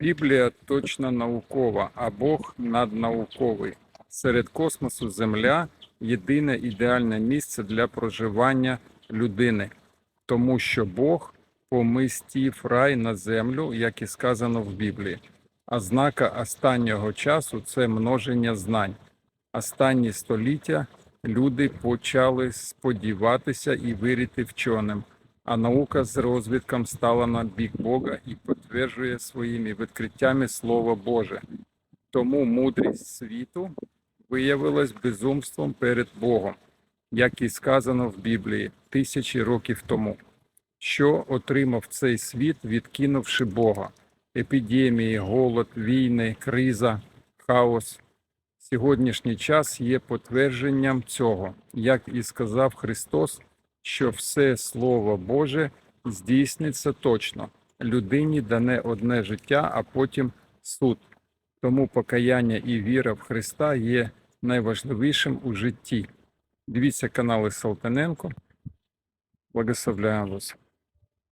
Біблія точно наукова, а Бог наднауковий. Серед космосу Земля єдине ідеальне місце для проживання людини, тому що Бог помистів рай на землю, як і сказано в Біблії. А знака останнього часу це множення знань. Останні століття люди почали сподіватися і вірити вченим, а наука з розвідком стала на бік Бога і підтверджує своїми відкриттями Слово Боже. Тому мудрість світу виявилась безумством перед Богом, як і сказано в Біблії тисячі років тому, що отримав цей світ, відкинувши Бога, епідемії, голод, війни, криза, хаос. Сьогоднішній час є потвердженням цього, як і сказав Христос, що все Слово Боже здійсниться точно. Людині дане одне життя, а потім суд. Тому покаяння і віра в Христа є найважливішим у житті. Дивіться канали Салтаненко. Благословляю вас.